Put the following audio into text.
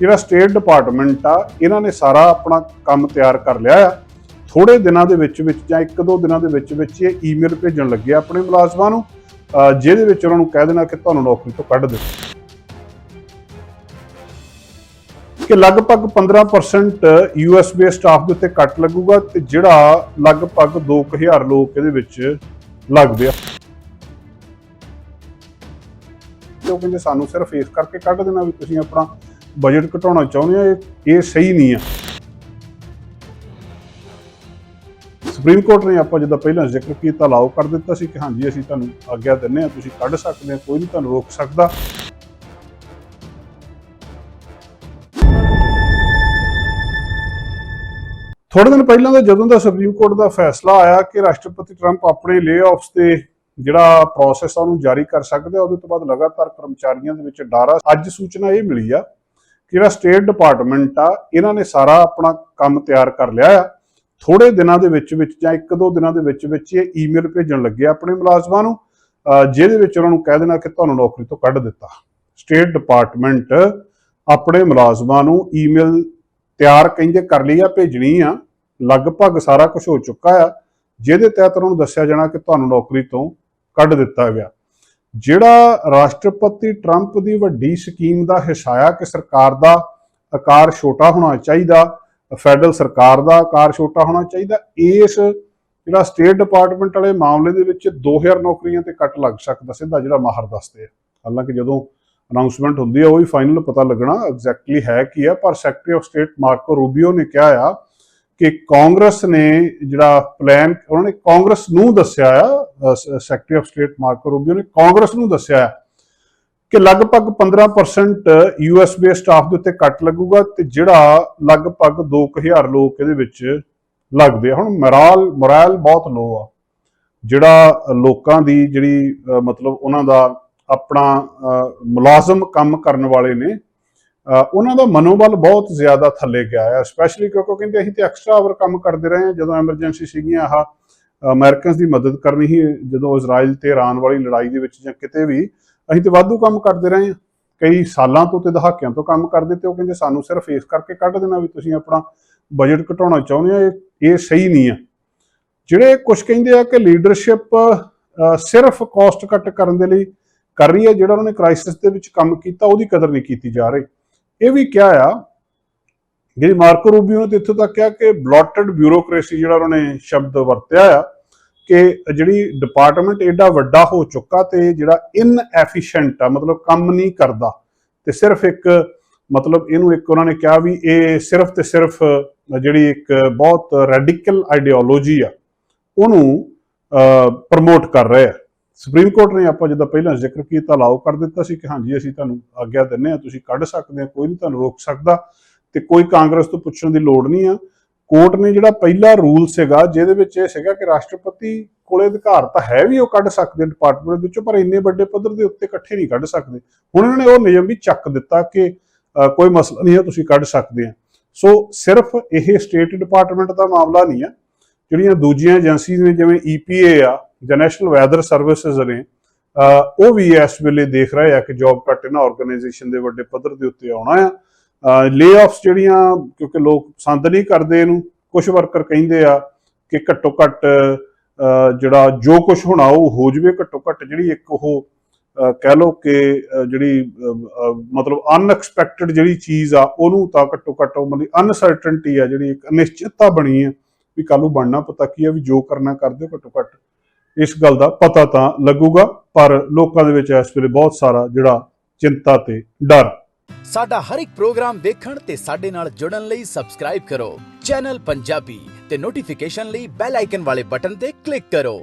ਜਿਹੜਾ state department ਆ, ਇਹਨਾਂ ਨੇ ਸਾਰਾ ਆਪਣਾ ਕੰਮ ਤਿਆਰ ਕਰ ਲਿਆ ਆ। ਥੋੜੇ ਦਿਨਾਂ ਦੇ ਵਿੱਚ ਵਿੱਚ ਜਾਂ ਇੱਕ ਦੋ ਦਿਨਾਂ ਦੇ ਵਿੱਚ ਵਿੱਚ ਇਹ ਈਮੇਲ ਭੇਜਣ ਲੱਗੇ ਆ ਆਪਣੇ ਮੁਲਾਜ਼ਮਾਂ ਨੂੰ ਜਿਹਦੇ ਵਿੱਚ ਉਹਨਾਂ ਨੂੰ ਕਹਿ ਦੇਣਾ ਕਿ ਤੁਹਾਨੂੰ ਨੌਕਰੀ ਤੋਂ ਕੱਢ ਦਿੱਤਾ ਕਿ ਲਗਭਗ 15% ਯੂਐਸਬੀ ਸਟਾਫ ਦੇ ਉੱਤੇ ਕੱਟ ਲੱਗੂਗਾ ਤੇ ਜਿਹੜਾ ਲਗਭਗ 2000 ਲੋਕ ਇਹਦੇ ਵਿੱਚ ਲੱਗਦੇ ਆ। ਉਹ ਕਹਿੰਦੇ ਸਾਨੂੰ ਸਿਰਫ ਇਸ ਕਰਕੇ ਕੱਢ ਦੇਣਾ ਵੀ ਤੁਸੀਂ ਆਪਣਾ ਬਜਟ ਘਟਾਉਣਾ ਚਾਹੁੰਦੇ ਆ, ਇਹ- ਇਹ ਸਹੀ ਨਹੀਂ ਆ। ਸੁਪਰੀਮ ਕੋਰਟ ਨੇ ਆਪਾਂ ਜਿੱਦਾਂ ਪਹਿਲਾਂ ਜ਼ਿਕਰ ਕੀਤਾ ਲਾਓ ਕਰ ਦਿੱਤਾ ਸੀ ਕਿ ਹਾਂਜੀ, ਅਸੀਂ ਤੁਹਾਨੂੰ ਆਗਿਆ ਦਿੰਨੇ ਆ ਤੁਸੀਂ ਕੱਢ ਸਕਦੇ ਆ ਕੋਈ ਨਹੀਂ, ਤੁਹਾਨੂੰ ਰੋਕ ਸਕਦਾ। ਥੋੜੇ ਦਿਨ ਪਹਿਲਾਂ ਦਾ ਜਦੋਂ ਦਾ ਸੁਪਰੀਮ ਕੋਰਟ ਦਾ ਫੈਸਲਾ ਆਇਆ ਕਿ ਰਾਸ਼ਟਰਪਤੀ ਟਰੰਪ ਆਪਣੇ ਲੇ-ਆਫਸ ਤੇ ਜਿਹੜਾ ਪ੍ਰੋਸੈਸ ਆ ਉਹਨੂੰ ਜਾਰੀ ਕਰ ਸਕਦੇ ਆ, ਉਹਦੇ ਤੋਂ ਬਾਅਦ ਲਗਾਤਾਰ ਕਰਮਚਾਰੀਆਂ ਦੇ ਵਿੱਚ ਡਰ ਆ ਅੱਜ ਸੂਚਨਾ ਇਹ ਮਿਲੀ ਆ ਜਿਹੜਾ ਸਟੇਟ ਡਿਪਾਰਟਮੈਂਟ ਆ, ਇਹਨਾਂ ਨੇ ਸਾਰਾ ਆਪਣਾ ਕੰਮ ਤਿਆਰ ਕਰ ਲਿਆ ਆ। ਥੋੜੇ ਦਿਨਾਂ ਦੇ ਵਿੱਚ ਵਿੱਚ ਜਾਂ ਇੱਕ ਦੋ ਦਿਨਾਂ ਦੇ ਵਿੱਚ ਵਿੱਚ ਇਹ ਈਮੇਲ ਭੇਜਣ ਲੱਗੇ ਆਪਣੇ ਮੁਲਾਜ਼ਮਾਂ ਨੂੰ ਅਹ ਜਿਹਦੇ ਵਿੱਚ ਉਹਨਾਂ ਨੂੰ ਕਹਿ ਦੇਣਾ ਕਿ ਤੁਹਾਨੂੰ ਨੌਕਰੀ ਤੋਂ ਕੱਢ ਦਿੱਤਾ। ਸਟੇਟ ਡਿਪਾਰਟਮੈਂਟ ਆਪਣੇ ਮੁਲਾਜ਼ਮਾਂ ਨੂੰ ਈਮੇਲ ਤਿਆਰ ਕਹਿੰਦੇ ਕਰ ਲਈ ਆ, ਭੇਜਣੀ ਆ। ਲਗਭਗ ਸਾਰਾ ਕੁਝ ਹੋ ਚੁੱਕਾ ਆ, ਜਿਹਦੇ ਤਹਿਤ ਉਹਨਾਂ ਨੂੰ ਦੱਸਿਆ ਜਾਣਾ ਕਿ ਤੁਹਾਨੂੰ ਨੌਕਰੀ ਤੋਂ ਕੱਢ ਦਿੱਤਾ ਗਿਆ। ਜਿਹੜਾ ਰਾਸ਼ਟਰਪਤੀ ਟਰੰਪ ਦੀ ਵੱਡੀ ਸਕੀਮ ਦਾ ਹਿੱਸਾ ਆ ਕਿ ਸਰਕਾਰ ਦਾ ਆਕਾਰ ਛੋਟਾ ਹੋਣਾ ਚਾਹੀਦਾ, ਫੈਡਰਲ ਸਰਕਾਰ ਦਾ ਆਕਾਰ ਛੋਟਾ ਹੋਣਾ ਚਾਹੀਦਾ, ਇਸ ਜਿਹੜਾ ਸਟੇਟ ਡਿਪਾਰਟਮੈਂਟ ਵਾਲੇ ਮਾਮਲੇ ਦੇ ਵਿੱਚ 2000 ਨੌਕਰੀਆਂ ਤੇ ਕੱਟ ਲੱਗ ਸਕਦਾ ਸਿੱਧਾ ਜਿਹੜਾ ਮਾਹਰ ਦੱਸਦੇ ਆ। ਹਾਲਾਂਕਿ ਜਦੋਂ ਅਨਾਉਂਸਮੈਂਟ ਹੁੰਦੀ ਹੈ ਉਹ ਹੀ ਫਾਈਨਲ ਪਤਾ ਲੱਗਣਾ ਐਗਜ਼ੈਕਟਲੀ ਹੈ ਕੀ ਹੈ ਪਰ secretary of state Marco Rubio ਨੇ ਕਿਹਾ ਆ ਕਿ ਕਾਂਗਰਸ ਨੇ ਜਿਹੜਾ ਪਲਾਨ, ਉਹਨਾਂ ਨੇ ਕਾਂਗਰਸ ਨੂੰ ਦੱਸਿਆ ਆ secretary of state Marco Rubio ਨੇ ਕਾਂਗਰਸ ਨੂੰ ਦੱਸਿਆ ਕਿ ਲਗਭਗ 15% ਯੂਐਸਬੀ ਸਟਾਫ ਦੇ ਉੱਤੇ ਕੱਟ ਲੱਗੂਗਾ ਤੇ ਜਿਹੜਾ ਲਗਭਗ 2000 ਲੋਕ ਇਹਦੇ ਵਿੱਚ ਲੱਗਦੇ ਆ। ਹੁਣ ਮੋਰਾਲ, ਮੋਰਲ ਬਹੁਤ ਲੋ ਆ। ਜਿਹੜਾ ਲੋਕਾਂ ਦੀ ਜਿਹੜੀ ਮਤਲਬ ਉਹਨਾਂ ਦਾ ਆਪਣਾ, ਅਹ, ਮੁਲਾਜ਼ਮ ਕੰਮ ਕਰਨ ਵਾਲੇ ਨੇ ਉਹਨਾਂ ਦਾ ਮਨੋਬਲ ਬਹੁਤ ਜ਼ਿਆਦਾ ਥੱਲੇ ਗਿਆ ਹੈ ਸਪੈਸ਼ਲੀ ਕਿਉਂਕਿ ਕਹਿੰਦੇ ਅਸੀਂ ਤੇ ਐਕਸਟਰਾ ਆਵਰ ਕੰਮ ਕਰਦੇ ਰਹੇ ਹਾਂ, ਜਦੋਂ ਐਮਰਜੈਂਸੀ ਸੀਗੀਆਂ, ਆਹ ਅਮਰੀਕਨਸ ਦੀ ਮਦਦ ਕਰਨੀ ਸੀ, ਜਦੋਂ ਇਜ਼ਰਾਈਲ ਤੇ ਇਰਾਨ ਵਾਲੀ ਲੜਾਈ ਦੇ ਵਿੱਚ ਜਾਂ ਕਿਤੇ ਵੀ ਅਸੀਂ ਤੇ ਵਾਧੂ ਕੰਮ ਕਰਦੇ ਰਹੇ ਹਾਂ। ਕਈ ਸਾਲਾਂ ਤੋਂ ਤੇ ਦਹਾਕਿਆਂ ਤੋਂ ਕੰਮ ਕਰਦੇ ਤੇ ਉਹ ਕਹਿੰਦੇ ਸਾਨੂੰ ਸਿਰਫ ਇਸ ਕਰਕੇ ਕੱਢ ਦੇਣਾ ਵੀ ਤੁਸੀਂ ਆਪਣਾ ਬਜਟ ਘਟਾਉਣਾ ਚਾਹੁੰਦੇ ਆ ਇਹ ਇਹ ਸਹੀ ਨਹੀਂ ਆ। ਜਿਹੜੇ ਕੁਝ ਕਹਿੰਦੇ ਆ ਕਿ ਲੀਡਰਸ਼ਿਪ ਸਿਰਫ ਕਾਸਟ ਕੱਟ ਕਰਨ ਦੇ ਲਈ ਕਰ ਰਹੀ ਹੈ, ਜਿਹੜਾ ਉਹਨਾਂ ਨੇ ਕ੍ਰਾਈਸਿਸ ਦੇ ਵਿੱਚ ਕੰਮ ਕੀਤਾ, ਉਹਦੀ ਕਦਰ ਨਹੀਂ ਕੀਤੀ ਜਾ ਰਹੀ। ਇਹ ਵੀ ਕਿਹਾ ਆ, ਜਿਹੜੀ ਮਾਰਕੋ ਰੂਬੀਓ ਨੇ ਇੱਥੋਂ ਤੱਕ ਕਿਹਾ ਕਿ ਬਲੌਟਡ ਬਿਊਰੋਕ੍ਰੇਸੀ ਜਿਹੜਾ ਉਹਨਾਂ ਨੇ ਸ਼ਬਦ ਵਰਤਿਆ ਆ, ਕਿ ਜਿਹੜੀ ਡਿਪਾਰਟਮੈਂਟ ਐਡਾ ਵੱਡਾ ਹੋ ਚੁੱਕਾ ਤੇ ਜਿਹੜਾ ਇਨਐਫੀਸ਼ੀਐਂਟ ਆ, ਮਤਲਬ ਕੰਮ ਨਹੀਂ ਕਰਦਾ। ਤੇ ਸਿਰਫ ਇੱਕ ਮਤਲਬ ਇਹਨੂੰ ਇੱਕ ਉਹਨਾਂ ਨੇ ਕਿਹਾ ਵੀ ਇਹ ਸਿਰਫ ਤੇ ਸਿਰਫ ਜਿਹੜੀ ਇੱਕ ਬਹੁਤ ਰੈਡੀਕਲ ਆਈਡੀਓਲੋਜੀ ਆ, ਉਹਨੂੰ ਪ੍ਰਮੋਟ ਕਰ ਰਹੇ ਆ। ਸੁਪਰੀਮ ਕੋਰਟ ਨੇ ਆਪਾਂ ਜਿੱਦਾਂ ਪਹਿਲਾਂ ਜ਼ਿਕਰ ਕੀਤਾ ਲਾਓ ਕਰ ਦਿੱਤਾ ਸੀ ਕਿ ਹਾਂਜੀ, ਅਸੀਂ ਤੁਹਾਨੂੰ ਆਗਿਆ ਦਿੰਨੇ ਆ ਤੁਸੀਂ ਕੱਢ ਸਕਦੇ ਆ ਕੋਈ ਨਹੀਂ ਤੁਹਾਨੂੰ ਰੋਕ ਸਕਦਾ ਤੇ ਕੋਈ ਕਾਂਗਰਸ ਤੋਂ ਪੁੱਛਣ ਦੀ ਲੋੜ ਨਹੀਂ ਆ। ਕੋਰਟ ਨੇ ਜਿਹੜਾ ਪਹਿਲਾ ਰੂਲ ਸੀਗਾ, ਜਿਹਦੇ ਵਿੱਚ ਇਹ ਸੀਗਾ ਕਿ ਰਾਸ਼ਟਰਪਤੀ ਕੋਲੇ ਅਧਿਕਾਰ ਤਾਂ ਹੈ ਵੀ ਉਹ ਕੱਢ ਸਕਦੇ ਡਿਪਾਰਟਮੈਂਟ ਵਿੱਚੋਂ, ਪਰ ਇੰਨੇ ਵੱਡੇ ਪੱਧਰ ਦੇ ਉੱਤੇ ਇਕੱਠੇ ਨਹੀਂ ਕੱਢ ਸਕਦੇ। ਹੁਣ ਇਹਨਾਂ ਨੇ ਉਹ ਨਿਯਮ ਵੀ ਚੱਕ ਦਿੱਤਾ ਕਿ ਕੋਈ ਮਸਲਾ ਨਹੀਂ ਹੈ ਤੁਸੀਂ ਕੱਢ ਸਕਦੇ ਆ। ਸੋ ਸਿਰਫ ਇਹ ਸਟੇਟ ਡਿਪਾਰਟਮੈਂਟ ਦਾ ਮਾਮਲਾ ਨਹੀਂ ਆ, ਜਿਹੜੀਆਂ ਦੂਜੀਆਂ ਏਜੰਸੀਜ਼ ਨੇ, ਜਿਵੇਂ EPA ਆ ਜਾਂ ਨੈਸ਼ਨਲ ਵੈਦਰ ਸਰਵਿਸਿਜ਼ ਨੇ ਉਹ ਵੀ ਇਸ ਵੇਲੇ ਦੇਖ ਰਹੇ ਆ ਕਿ ਜੌਬ ਕੱਟ ਇਹਨਾਂ ਆਰਗੇਨਾਈਜੇਸ਼ਨ ਦੇ ਵੱਡੇ ਪੱਧਰ ਦੇ ਉੱਤੇ ਆਉਣਾ ਆ। ਲੇ-ਆਫਸ ਜਿਹੜੀਆਂ, ਕਿਉਂਕਿ ਲੋਕ ਪਸੰਦ ਨਹੀਂ ਕਰਦੇ ਇਹਨੂੰ ਕੁਝ ਵਰਕਰ ਕਹਿੰਦੇ ਆ ਕਿ ਘੱਟੋ ਘੱਟ ਜਿਹੜਾ ਜੋ ਕੁਝ ਹੋਣਾ ਉਹ ਹੋ ਜਵੇ, ਘੱਟੋ ਘੱਟ ਜਿਹੜੀ ਇੱਕ ਉਹ ਕਹਿ ਲਓ ਕਿ ਜਿਹੜੀ ਮਤਲਬ ਅਨਐਕਸਪੈਕਟਡ ਜਿਹੜੀ ਚੀਜ਼ ਆ, ਉਹਨੂੰ ਤਾਂ ਘੱਟੋ ਘੱਟ ਉਹ ਮਤਲਬ ਅਨਸਰਟਨਟੀ ਆ ਜਿਹੜੀ ਇੱਕ ਅਨਿਸ਼ਚਿਤਤਾ ਬਣੀ ਆ, ਵੀ ਕੱਲ ਨੂੰ ਬਣਨਾ ਪਤਾ ਕੀ ਆ, ਵੀ ਜੋ ਕਰਨਾ ਕਰ ਦਿਓ ਘੱਟੋ ਘੱਟ ਇਸ ਗੱਲ ਦਾ ਪਤਾ ਤਾਂ ਲੱਗੂਗਾ, ਪਰ ਲੋਕਾਂ ਦੇ ਵਿੱਚ ਇਸ ਵੇਲੇ ਬਹੁਤ ਸਾਰਾ ਜਿਹੜਾ ਚਿੰਤਾ ਤੇ ਡਰ। ਸਾਡਾ ਹਰ ਇੱਕ ਪ੍ਰੋਗਰਾਮ ਦੇਖਣ ਤੇ ਸਾਡੇ ਨਾਲ ਜੁੜਨ ਲਈ ਸਬਸਕ੍ਰਾਈਬ ਕਰੋ। ਚੈਨਲ ਪੰਜਾਬੀ ਤੇ ਨੋਟੀਫਿਕੇਸ਼ਨ ਲਈ ਬੈਲ ਆਈਕਨ ਵਾਲੇ ਬਟਨ ਤੇ ਕਲਿੱਕ ਕਰੋ।